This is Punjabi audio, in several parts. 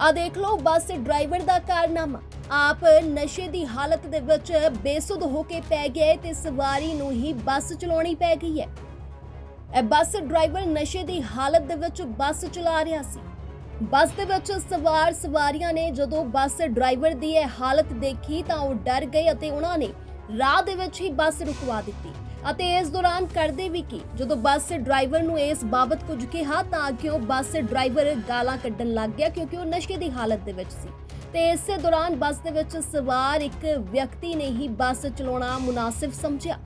ਆ ਦੇਖ ਲਓ, ਬੱਸ ਡਰਾਈਵਰ ਦਾ ਕਾਰਨਾਮਾ। ਆਪ ਨਸ਼ੇ ਦੀ ਹਾਲਤ ਦੇ ਵਿੱਚ ਬੇਸੁੱਧ ਹੋ ਕੇ ਪੈ ਗਿਆ ਹੈ ਤੇ ਸਵਾਰੀ ਨੂੰ ਹੀ ਬੱਸ ਚਲਾਉਣੀ ਪੈ ਗਈ ਹੈ। ਇਹ ਬੱਸ ਡਰਾਈਵਰ ਨਸ਼ੇ ਦੀ ਹਾਲਤ ਦੇ ਵਿੱਚ ਬੱਸ ਚਲਾ ਰਿਹਾ ਸੀ। ਬੱਸ ਦੇ ਵਿੱਚ ਸਵਾਰ ਸਵਾਰੀਆਂ ਨੇ ਜਦੋਂ ਬੱਸ ਡਰਾਈਵਰ ਦੀ ਇਹ ਹਾਲਤ ਦੇਖੀ ਤਾਂ ਉਹ ਡਰ ਗਏ ਅਤੇ ਉਹਨਾਂ ਨੇ ਰਾਹ ਦੇ ਵਿੱਚ ਹੀ ਬੱਸ ਰੁਕਵਾ ਦਿੱਤੀ। ਅਤੇ ਇਸ ਦੌਰਾਨ ਕਰਦੇ ਵੀ ਕੀ? ਜਦੋਂ ਬੱਸ ਡਰਾਈਵਰ ਨੂੰ ਇਸ ਬਾਬਤ ਕੁਝ ਕਿਹਾ ਤਾਂ ਅੱਗੇ ਬੱਸ ਡਰਾਈਵਰ ਗਾਲਾਂ ਕੱਢਣ ਲੱਗ ਗਿਆ? ਕਿਉਂਕਿ ਉਹ ਨਸ਼ੇ ਦੀ ਹਾਲਤ ਦੇ ਵਿੱਚ ਸੀ। ਤੇ ਇਸੇ ਦੌਰਾਨ ਬੱਸ ਦੇ ਵਿੱਚ ਸਵਾਰ ਇੱਕ ਵਿਅਕਤੀ ਨੇ ਹੀ ਬੱਸ ਚਲਾਉਣਾ ਮੁਨਾਸਿਬ ਸਮਝਿਆ।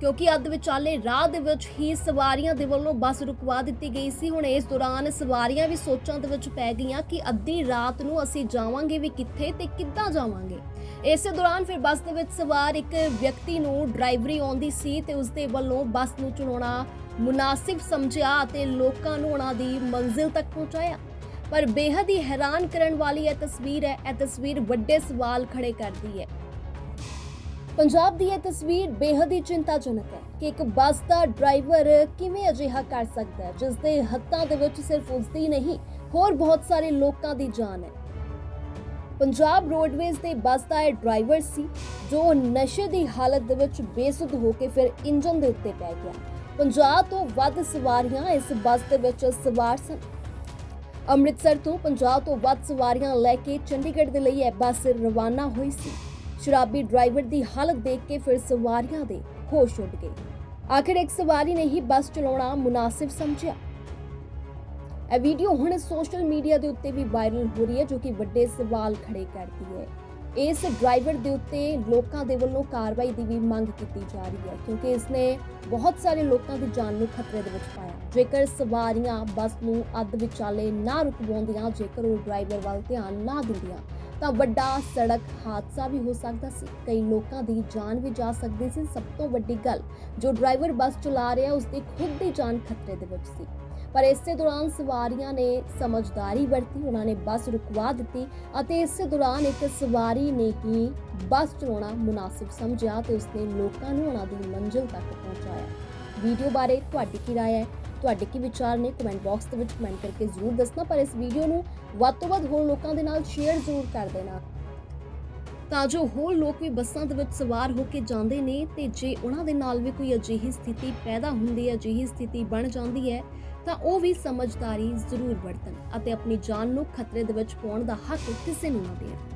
ਕਿਉਂਕਿ ਅੱਧ ਵਿਚਾਲੇ ਰਾਹ ਦੇ ਵਿੱਚ ਹੀ ਸਵਾਰੀਆਂ ਦੇ ਵੱਲੋਂ ਬੱਸ ਰੁਕਵਾ ਦਿੱਤੀ ਗਈ ਸੀ। ਹੁਣ ਇਸ ਦੌਰਾਨ ਸਵਾਰੀਆਂ ਵੀ ਸੋਚਾਂ ਦੇ ਵਿੱਚ ਪੈ ਗਈਆਂ ਕਿ ਅੱਧੀ ਰਾਤ ਨੂੰ ਅਸੀਂ ਜਾਵਾਂਗੇ ਵੀ ਕਿੱਥੇ ਤੇ ਕਿੱਦਾਂ ਜਾਵਾਂਗੇ। ਇਸੇ ਦੌਰਾਨ ਫਿਰ ਬੱਸ ਦੇ ਵਿੱਚ ਸਵਾਰ ਇੱਕ ਵਿਅਕਤੀ ਨੂੰ ਡਰਾਈਵਰੀ ਆਉਂਦੀ ਸੀ ਤੇ ਉਸ ਦੇ ਵੱਲੋਂ ਬੱਸ ਨੂੰ ਚੁਣਾਉਣਾ ਮੁਨਾਸਿਬ ਸਮਝਿਆ ਅਤੇ ਲੋਕਾਂ ਨੂੰ ਉਹਨਾਂ ਦੀ ਮੰਜ਼ਿਲ ਤੱਕ ਪਹੁੰਚਾਇਆ। ਪਰ ਬੇਹੱਦ ਹੀ ਹੈਰਾਨ ਕਰਨ ਵਾਲੀ ਇਹ ਤਸਵੀਰ ਹੈ, ਇਹ ਤਸਵੀਰ ਵੱਡੇ ਸਵਾਲ ਖੜੇ ਕਰਦੀ ਹੈ। ਪੰਜਾਬ ਦੀ ਇਹ ਤਸਵੀਰ ਬੇਹੱਦ ਹੀ ਚਿੰਤਾਜਨਕ ਹੈ ਕਿ ਇੱਕ ਬੱਸ ਦਾ ਡਰਾਈਵਰ ਕਿਵੇਂ ਅਜਿਹਾ ਕਰ ਸਕਦਾ ਹੈ ਜਿਸ ਦੇ ਹੱਥਾਂ ਦੇ ਵਿੱਚ ਸਿਰਫ ਉਸ ਦੀ ਨਹੀਂ, ਹੋਰ ਬਹੁਤ ਸਾਰੇ ਲੋਕਾਂ ਦੀ ਜਾਨ ਹੈ। ਪੰਜਾਬ ਰੋਡਵੇਜ਼ ਦੇ ਬੱਸ ਦਾ ਇਹ ਡਰਾਈਵਰ ਸੀ, ਜੋ ਨਸ਼ੇ ਦੀ ਹਾਲਤ ਦੇ ਵਿੱਚ ਬੇਸੁੱਧ ਹੋ ਕੇ ਫਿਰ ਇੰਜਨ ਦੇ ਉੱਤੇ ਪੈ ਗਿਆ। 50 ਤੋਂ ਵੱਧ ਸਵਾਰੀਆਂ ਇਸ ਬੱਸ ਦੇ ਵਿੱਚ ਸਵਾਰ ਸਨ। ਅੰਮ੍ਰਿਤਸਰ ਤੋਂ 50 ਤੋਂ ਵੱਧ ਸਵਾਰੀਆਂ ਲੈ ਕੇ ਚੰਡੀਗੜ੍ਹ ਦੇ ਲਈ ਇਹ ਬੱਸ ਰਵਾਨਾ ਹੋਈ ਸੀ। ਸ਼ਰਾਬੀ ਡਰਾਈਵਰ ਦੀ ਹਾਲਤ ਦੇਖ ਕੇ ਫਿਰ ਸਵਾਰੀਆਂ ਦੇ ਹੋਸ਼ ਉੱਡ ਗਏ। ਆਖਿਰ ਇੱਕ ਸਵਾਰੀ ਨੇ ਹੀ ਬੱਸ ਚਲਾਉਣਾ ਮੁਨਾਸਿਬ ਸਮਝਿਆ। ਇਹ ਵੀਡੀਓ ਹੁਣ ਸੋਸ਼ਲ ਮੀਡੀਆ ਦੇ ਉੱਤੇ ਵੀ ਵਾਇਰਲ ਹੋ ਰਹੀ ਹੈ, ਜੋ ਕਿ ਵੱਡੇ ਸਵਾਲ ਖੜੇ ਕਰਦੀ ਹੈ। ਇਸ ਡਰਾਈਵਰ ਦੇ ਉੱਤੇ ਲੋਕਾਂ ਦੇ ਵੱਲੋਂ ਕਾਰਵਾਈ ਦੀ ਵੀ ਮੰਗ ਕੀਤੀ ਜਾ ਰਹੀ ਹੈ, ਕਿਉਂਕਿ ਇਸਨੇ ਬਹੁਤ ਸਾਰੇ ਲੋਕਾਂ ਦੀ ਜਾਨ ਨੂੰ ਖਤਰੇ ਦੇ ਵਿੱਚ ਪਾਇਆ। ਜੇਕਰ ਸਵਾਰੀਆਂ ਬੱਸ ਨੂੰ ਅੱਧ ਵਿਚਾਲੇ ਨਾ ਰੁਕਵਾਉਂਦੀਆਂ, ਜੇਕਰ ਉਹ ਡਰਾਈਵਰ ਵੱਲ ਧਿਆਨ ਨਾ ਦਿੰਦੀਆਂ ਤਾਂ ਵੱਡਾ ਸੜਕ ਹਾਦਸਾ ਵੀ ਹੋ ਸਕਦਾ ਸੀ। ਕਈ ਲੋਕਾਂ ਦੀ ਜਾਨ ਵੀ ਜਾ ਸਕਦੀ ਸੀ। ਸਭ ਤੋਂ ਵੱਡੀ ਗੱਲ ਜੋ ਡਰਾਈਵਰ ਬੱਸ ਚਲਾ ਰਿਹਾ, ਉਸ ਦੀ ਖੁਦ ਦੀ ਜਾਨ ਖਤਰੇ ਦੇ ਵਿੱਚ ਸੀ। ਪਰ ਇਸੇ ਦੌਰਾਨ ਸਵਾਰੀਆਂ ਨੇ ਸਮਝਦਾਰੀ ਵਰਤੀ, ਉਹਨਾਂ ਨੇ ਬੱਸ ਰੁਕਵਾ ਦਿੱਤੀ ਅਤੇ ਇਸੇ ਦੌਰਾਨ ਇੱਕ ਸਵਾਰੀ ਨੇ ਹੀ ਬੱਸ ਚਲਾਉਣਾ ਮੁਨਾਸਿਬ ਸਮਝਿਆ ਤੇ ਉਸਨੇ ਲੋਕਾਂ ਨੂੰ ਉਹਨਾਂ ਦੀ ਮੰਜ਼ਿਲ ਤੱਕ ਪਹੁੰਚਾਇਆ। ਵੀਡੀਓ ਬਾਰੇ ਤੁਹਾਡੀ ਕੀ ਰਾਏ ਹੈ? ਤੁਹਾਡੇ ਕੀ ਵਿਚਾਰ ਨੇ ਕਮੈਂਟ ਬਾਕਸ ਦੇ ਵਿੱਚ ਕਮੈਂਟ ਕਰਕੇ ਜ਼ਰੂਰ ਦੱਸਣਾ, ਪਰ ਇਸ ਵੀਡੀਓ ਨੂੰ ਵੱਧ ਤੋਂ ਵੱਧ ਹੋਰ ਲੋਕਾਂ ਦੇ ਨਾਲ ਸ਼ੇਅਰ ਜ਼ਰੂਰ ਕਰ ਦੇਣਾ। ਤਾਂ ਜੋ ਹੋਰ ਲੋਕ ਵੀ ਬੱਸਾਂ ਦੇ ਵਿੱਚ ਸਵਾਰ ਹੋ ਕੇ ਜਾਂਦੇ ਨੇ ਤੇ ਜੇ ਉਹਨਾਂ ਦੇ ਨਾਲ ਵੀ ਕੋਈ ਅਜਿਹੀ ਸਥਿਤੀ ਪੈਦਾ ਹੁੰਦੀ ਹੈ, ਅਜਿਹੀ ਸਥਿਤੀ ਬਣ ਜਾਂਦੀ ਹੈ, ਤਾਂ ਉਹ ਵੀ ਸਮਝਦਾਰੀ ਜ਼ਰੂਰ ਵਰਤਣ ਅਤੇ ਆਪਣੀ ਜਾਨ ਨੂੰ ਖਤਰੇ ਦੇ ਵਿੱਚ ਪਾਉਣ ਦਾ ਹੱਕ ਕਿਸੇ ਨੂੰ ਨਾ ਦੇਣ।